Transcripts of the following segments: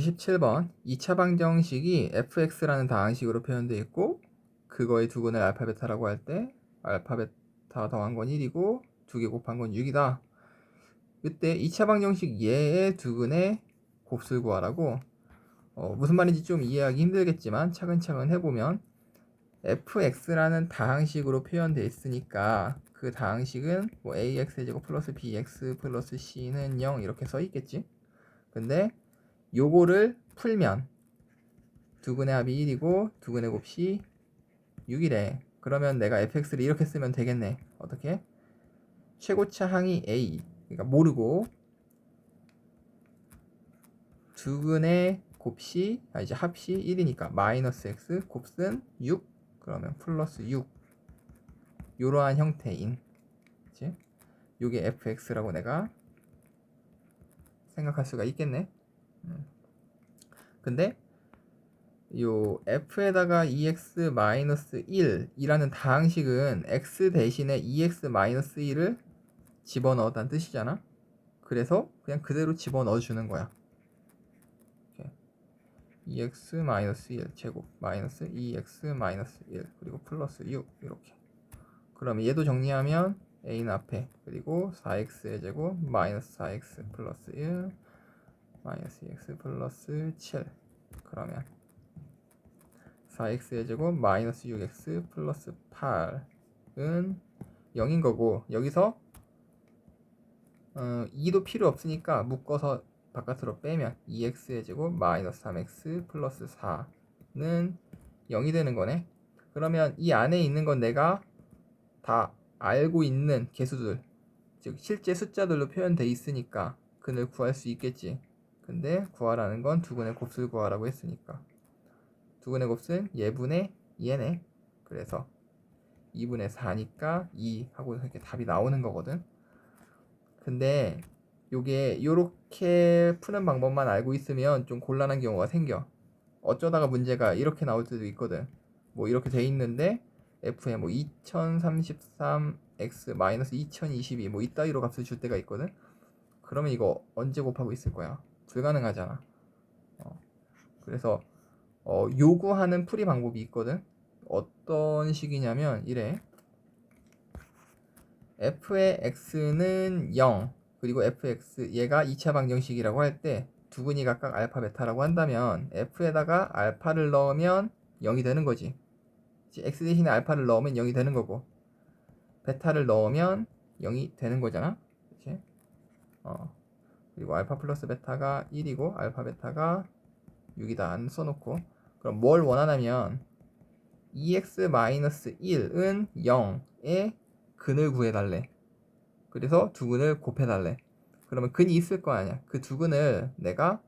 다시 17번 2차 방정식이 fx라는 다항식으로 표현되어 있고 그거의 두근을 알파 베타라고 할 때 알파 베타 더한 건 1이고 두 개 곱한 건 6이다. 이때 2차 방정식 얘의 두근의 곱수를 구하라고 어, 무슨 말인지 좀 이해하기 힘들겠지만 차근차근 해보면 fx라는 다항식으로 표현되어 있으니까 그 다항식은 뭐 ax 제곱 플러스 bx 플러스 c는 0 이렇게 써 있겠지. 근데 요거를 풀면 두근의 합이 1이고 두근의 곱이 6이래. 그러면 내가 fx를 이렇게 쓰면 되겠네. 어떻게? 최고차 항이 a. 그러니까 모르고 두근의 곱이 아 이제 합이 1이니까 마이너스 x 곱은 6 그러면 플러스 6 이러한 형태인 그치? 요게 fx라고 내가 생각할 수가 있겠네. 음. 근데 요 f에다가 2x 1이라는 다항식은 x 대신에 2x 1을 집어넣었다는 뜻이잖아. 그래서 그냥 그대로 집어넣어 주는 거야. 이렇게. 2x 1 제곱 마이너스 2x 1 그리고 플러스 6 이렇게. 그럼 얘도 정리하면 a는 앞에 그리고 4x의 제곱 마이너스 4x 플러스 1 마이너스 2x 플러스 7 그러면 4x의 제곱 마이너스 6x 플러스 8은 0인 거고 여기서 어, 2도 필요 없으니까 묶어서 바깥으로 빼면 2x의 제곱 마이너스 3x 플러스 4는 0이 되는 거네. 그러면 이 안에 있는 건 내가 다 알고 있는 개수들 즉 실제 숫자들로 표현돼 있으니까 근을 구할 수 있겠지 근데 구하라는 건 두근의 곱수를 구하라고 했으니까. 두근의 곱수는 예분의 얘네 그래서 2분의 4니까 2 하고 이렇게 답이 나오는 거거든. 근데 요게 요렇게 푸는 방법만 알고 있으면 좀 곤란한 경우가 생겨. 어쩌다가 문제가 이렇게 나올 때도 있거든. 뭐 이렇게 돼 있는데 f에 뭐 2033x 마이너스 2022 뭐 이따위로 값을 줄 때가 있거든. 그러면 이거 언제 곱하고 있을 거야? 불가능하잖아. 어. 그래서 어, 요구하는 풀이 방법이 있거든. 어떤 식이냐면 이래. f의 x는 0 그리고 fx 얘가 2차 방정식이라고 할 때 두근이 각각 알파 베타라고 한다면 f에다가 알파를 넣으면 0이 되는 거지. x 대신에 알파를 넣으면 0이 되는 거고 베타를 넣으면 0이 되는 거잖아. 그치? 어. 그리고 알파 플러스 베타가 1이고 알파 베타가 6이다 안 써놓고 그럼 뭘 원하냐면 2x-1은 0의 근을 구해달래. 그래서 두 근을 곱해달래. 그러면 근이 있을 거 아니야. 그 두 근을 내가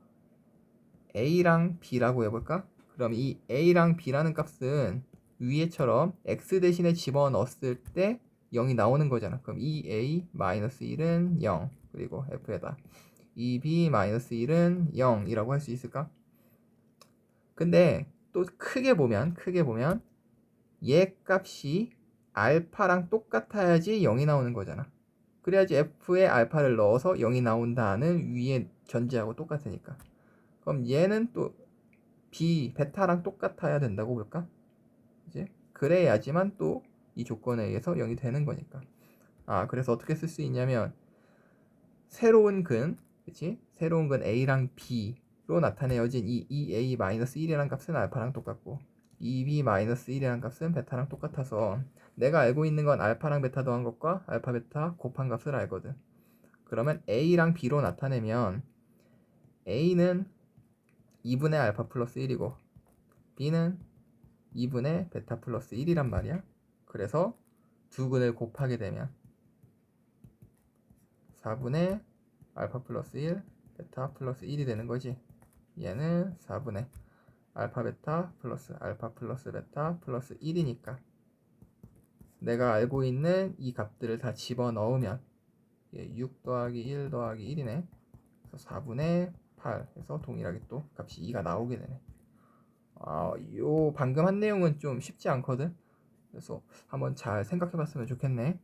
a랑 b라고 해볼까? 그럼 이 a랑 b라는 값은 위에처럼 x 대신에 집어넣었을 때 0이 나오는 거잖아. 그럼 2a-1은 0 그리고 f에다 2b-1은 0이라고 할 수 있을까? 근데 또 크게 보면 크게 보면 얘 값이 알파랑 똑같아야지 0이 나오는 거잖아. 그래야지 f에 알파를 넣어서 0이 나온다는 위에 전제하고 똑같으니까. 그럼 얘는 또 b 베타랑 똑같아야 된다고 볼까? 이제 그래야지만 또 이 조건에 의해서 0이 되는 거니까. 아, 그래서 어떻게 쓸 수 있냐면 새로운 근, 그치? 새로운 근 a랑 b로 나타내어진 이 2a-1이라는 값은 알파랑 똑같고 2b-1이라는 값은 베타랑 똑같아서 내가 알고 있는 건 알파랑 베타 더한 것과 알파 베타 곱한 값을 알거든. 그러면 a랑 b로 나타내면 a는 2분의 알파 플러스 1이고 b는 2분의 베타 플러스 1이란 말이야. 그래서 두 근을 곱하게 되면 4분의 알파 플러스 1, 베타 플러스 1이 되는 거지. 얘는 4분의 알파 베타 플러스 알파 플러스 베타 플러스 1이니까 내가 알고 있는 이 값들을 다 집어 넣으면 6 더하기 1 더하기 1이네. 그래서 4분의 8 해서 동일하게 또 값이 2가 나오게 되네. 아, 요 방금 한 내용은 좀 쉽지 않거든. 그래서 한번 잘 생각해 봤으면 좋겠네.